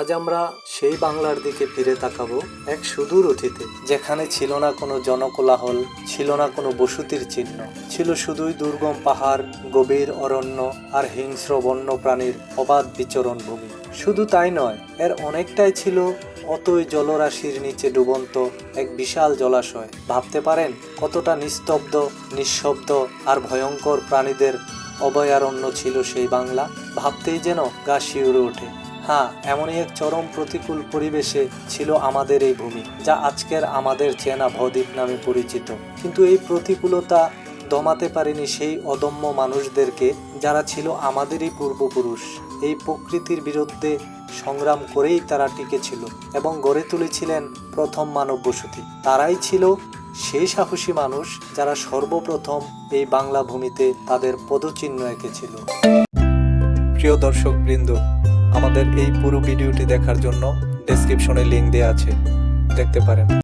আজ আমরা সেই বাংলার দিকে ফিরে তাকাবো এক সুদূর অতীতে, যেখানে ছিল না কোনো জনকোলাহল, ছিল না কোনো বসতির চিহ্ন। ছিল শুধুই দুর্গম পাহাড়, গভীর অরণ্য আর হিংস্র বন্য প্রাণীর অবাধ বিচরণ ভূমি। শুধু তাই নয়, এর অনেকটাই ছিল অতই জলরাশির নিচে ডুবন্ত এক বিশাল জলাশয়। ভাবতে পারেন, কতটা নিস্তব্ধ, নিঃশব্দ আর ভয়ঙ্কর প্রাণীদের অভয়ারণ্য ছিল সেই বাংলা? ভাবতেই যেন গা শিউরে ওঠে। হ্যাঁ এমনই এক চরম প্রতিকূল পরিবেশে ছিল আমাদের এই ভূমি, যা আজকের আমাদের চেনা ভদ্বীপ নামে পরিচিত। কিন্তু এই প্রতিকূলতা দমাতে পারেনি সেই অদম্য মানুষদেরকে যারা ছিল আমাদেরই পূর্বপুরুষ। এই প্রকৃতির বিরুদ্ধে সংগ্রাম করেই তারা টিকেছিল এবং গড়ে তুলেছিলেন প্রথম মানব বসতি। তারাই ছিল সেই সাহসী মানুষ যারা সর্বপ্রথম এই বাংলা ভূমিতে তাদের পদচিহ্ন এঁকেছিল। প্রিয় দর্শক বৃন্দ আমাদের এই পুরো ভিডিওটি দেখার জন্য ডেসক্রিপশনে লিঙ্ক দেওয়া আছে দেখতে পারেন।